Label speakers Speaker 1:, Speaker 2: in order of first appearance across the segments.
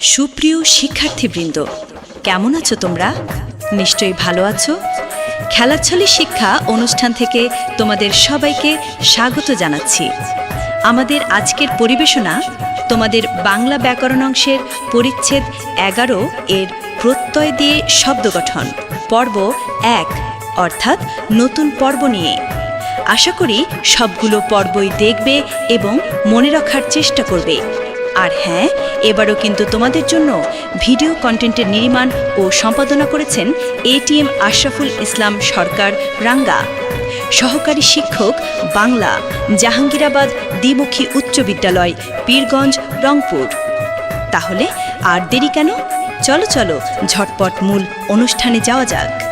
Speaker 1: সুপ্রিয় শিক্ষার্থীবৃন্দ, কেমন আছো তোমরা? নিশ্চয়ই ভালো আছো? খেলাচ্ছলে শিক্ষা অনুষ্ঠান থেকে তোমাদের সবাইকে স্বাগত জানাচ্ছি। আমাদের আজকের পরিবেশনা তোমাদের বাংলা ব্যাকরণ অংশের পরিচ্ছেদ এগারো এর প্রত্যয় দিয়ে শব্দ গঠন, পর্ব এক, অর্থাৎ নতুন পর্ব নিয়ে। আশা করি সবগুলো পর্বই দেখবে এবং মনে রাখার চেষ্টা করবে। আর হ্যাঁ এবারও কিন্তু তোমাদের জন্য ভিডিও কন্টেন্টের নির্মাণ ও সম্পাদনা করেছেন এটিএম আশরাফুল ইসলাম সরকার, রাঙ্গা। সহকারী শিক্ষক, বাংলা, জাহাঙ্গীরাবাদ দ্বিমুখী উচ্চ বিদ্যালয়, পীরগঞ্জ, রংপুর। তাহলে আর দেরি কেন? চলো চলো, ঝটপট মূল অনুষ্ঠানে যাওয়া যাক।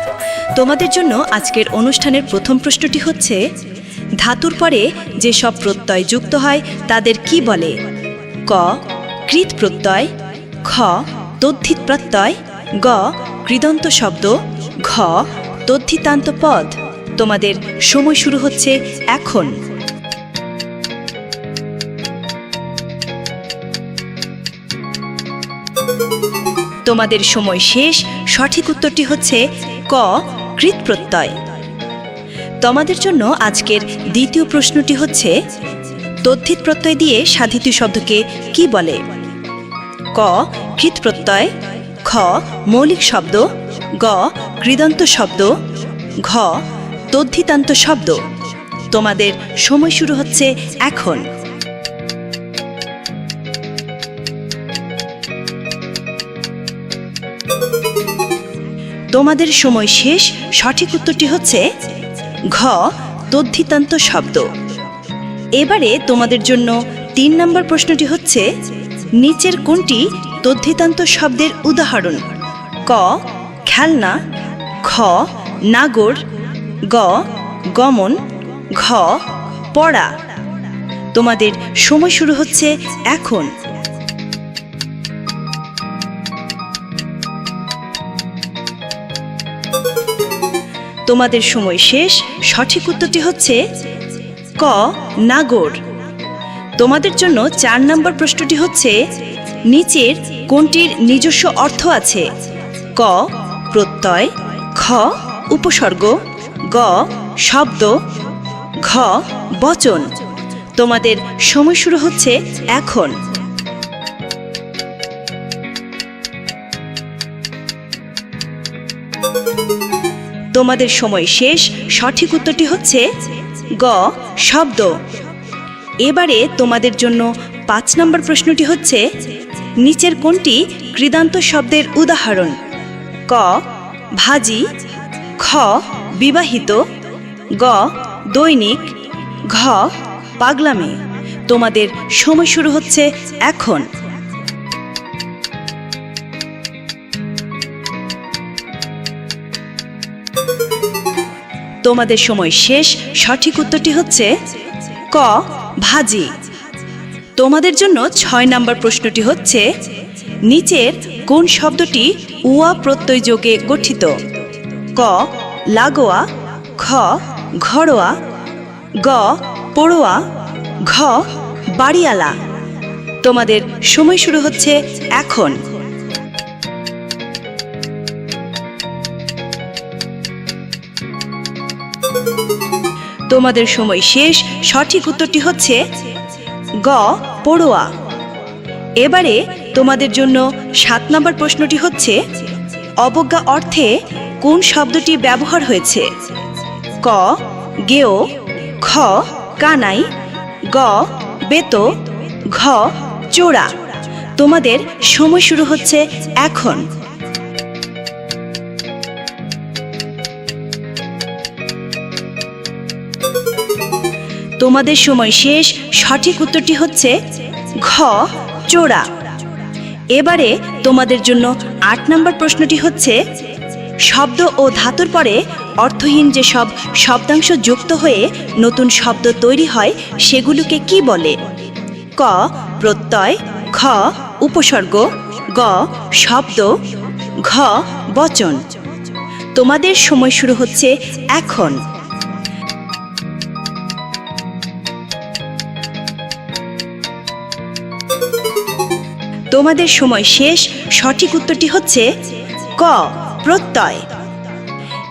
Speaker 1: তোমাদের জন্য আজকের অনুষ্ঠানের প্রথম প্রশ্নটি হচ্ছে, ধাতুর পরে যেসব প্রত্যয় যুক্ত হয়, তাদের কি বলে? ক, কৃত প্রত্যয়, খ, তদ্ধিত প্রত্যয়, গ, কৃদন্ত শব্দ, ঘ, তদ্ধিতান্ত পদ। তোমাদের সময় শুরু হচ্ছে এখন। তোমাদের সময় শেষ। সঠিক উত্তরটি হচ্ছে ক, কৃত প্রত্যয়। তোমাদের জন্য আজকের দ্বিতীয় প্রশ্নটি হচ্ছে তদ্ধিত প্রত্যয় দিয়ে সাধিত শব্দকে কি বলে? ক, কৃত প্রত্যয়, খ, মৌলিক শব্দ, গ কৃদন্ত শব্দ, ঘ তদ্ধিতান্ত শব্দ। তোমাদের সময় শুরু হচ্ছে এখন। তোমাদের সময় শেষ। সঠিক উত্তরটি হচ্ছে ঘ তদ্ধিতান্ত শব্দ। এবারে তোমাদের জন্য তিন নম্বর প্রশ্নটি হচ্ছে, নিচের কোনটি তদ্ধিতান্ত শব্দের উদাহরণ? ক, খেলনা, খ, নাগর, গ, গমন, ঘ, পড়া। তোমাদের সময় শুরু হচ্ছে এখন। তোমাদের সময় শেষ। সঠিক উত্তরটি হচ্ছে ক, নাগর। তোমাদের জন্য চার নম্বর প্রশ্নটি হচ্ছে, নিচের কোনটির নিজস্ব অর্থ আছে? ক, প্রত্যয়। খ, উপসর্গ। গ, শব্দ। ঘ, বচন। তোমাদের সময় শুরু হচ্ছে এখন। তোমাদের সময় শেষ। সঠিক উত্তরটি হচ্ছে গ, শব্দ। এবারে তোমাদের জন্য পাঁচ নম্বর প্রশ্নটি হচ্ছে, নিচের কোনটি কৃদান্ত শব্দের উদাহরণ? ক, ভাজি, খ, বিবাহিত, গ, দৈনিক, ঘ, পাগলামে। তোমাদের সময় শুরু হচ্ছে এখন। তোমাদের সময় শেষ। সঠিক উত্তরটি হচ্ছে ক, ভাজি। তোমাদের জন্য ছয় নম্বর প্রশ্নটি হচ্ছে, নিচের কোন শব্দটি উয়া প্রত্যয় যোগে গঠিত? ক, লাগোয়া, খ, ঘরোয়া, গ, পড়োয়া, ঘ, বাড়িয়ালা। তোমাদের সময় শুরু হচ্ছে এখন। তোমাদের সময় শেষ। সঠিক উত্তরটি হচ্ছে গ, পড়ুয়া। এবারে তোমাদের জন্য সাত নম্বর প্রশ্নটি হচ্ছে, অবজ্ঞা অর্থে কোন শব্দটি ব্যবহার হয়েছে? ক, গেও, খ, কানাই, গ, বেত, ঘ, চোরা। তোমাদের সময় শুরু হচ্ছে এখন। তোমাদের সময় শেষ। সঠিক উত্তরটি হচ্ছে ঘ, চোরা। এবারে তোমাদের জন্য আট নম্বর প্রশ্নটি হচ্ছে, শব্দ ও ধাতুর পরে অর্থহীন যে সব শব্দাংশ যুক্ত হয়ে নতুন শব্দ তৈরি হয়, সেগুলোকে কি বলে? ক, প্রত্যয়। খ, উপসর্গ। গ, শব্দ। ঘ, বচন। তোমাদের সময় শুরু হচ্ছে এখন। তোমাদের সময় শেষ। সঠিক উত্তরটি হচ্ছে ক, প্রত্যয়।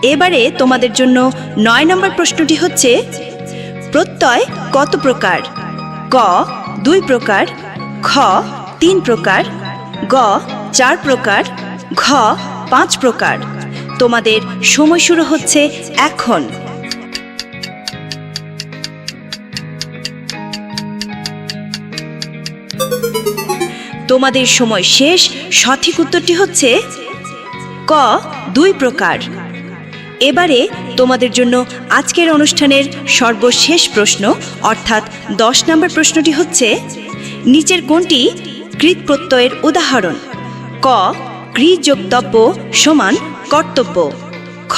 Speaker 1: এবারে তোমাদের জন্য নয় নম্বর প্রশ্নটি হচ্ছে, প্রত্যয় কত প্রকার? ক, দুই প্রকার। খ, তিন প্রকার। গ, চার প্রকার। ঘ, পাঁচ প্রকার। তোমাদের সময় শুরু হচ্ছে এখন। তোমাদের সময় শেষ। সঠিক উত্তরটি হচ্ছে ক, দুই প্রকার। এবারে তোমাদের জন্য আজকের অনুষ্ঠানের সর্বশেষ প্রশ্ন, অর্থাৎ দশ নম্বর প্রশ্নটি হচ্ছে, নিচের কোনটি কৃত প্রত্যয়ের উদাহরণ? ক কৃ যোগতব্য সমান কর্তব্য। খ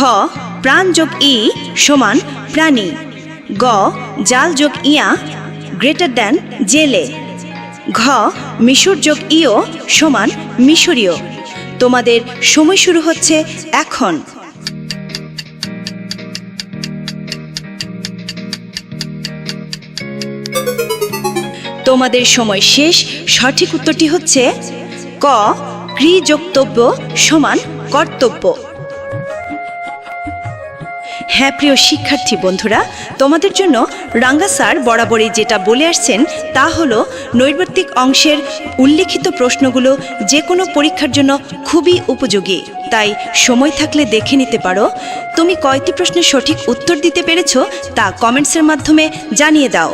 Speaker 1: প্রাণ যোগ ই সমান প্রাণী। গ জাল যোগ ইয়া গ্রেটার দ্যান জেলে। ঘ, মিশর যোগ ইও সমান মিশরীয়। তোমাদের সময় শুরু হচ্ছে এখন। তোমাদের সময় শেষ। সঠিক উত্তরটি হচ্ছে ক ক্রি যোগতব্য সমান কর্তব্য। হ্যাঁ প্রিয় শিক্ষার্থী বন্ধুরা, তোমাদের জন্য রাঙ্গা স্যার বরাবরই যেটা বলে আসছেন তা হলো নৈর্বর্তিক অংশের উল্লেখিত প্রশ্নগুলো যে কোনো পরীক্ষার জন্য খুবই উপযোগী। তাই সময় থাকলে দেখে নিতে পারো। তুমি কয়টি প্রশ্নের সঠিক উত্তর দিতে পেরেছ তা কমেন্টসের মাধ্যমে জানিয়ে দাও।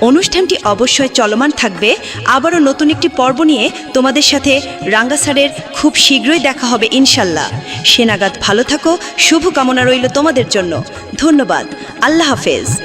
Speaker 1: অনুষ্ঠানটি অবশ্যই চলমান থাকবে। আবারও নতুন একটি পর্ব নিয়ে তোমাদের সাথে রাঙ্গাসারের খুব শীঘ্রই দেখা হবে ইনশাল্লাহ। সেনাগাদ ভালো থাকো শুভ কামনা রইল তোমাদের জন্য। ধন্যবাদ। আল্লাহ হাফেজ।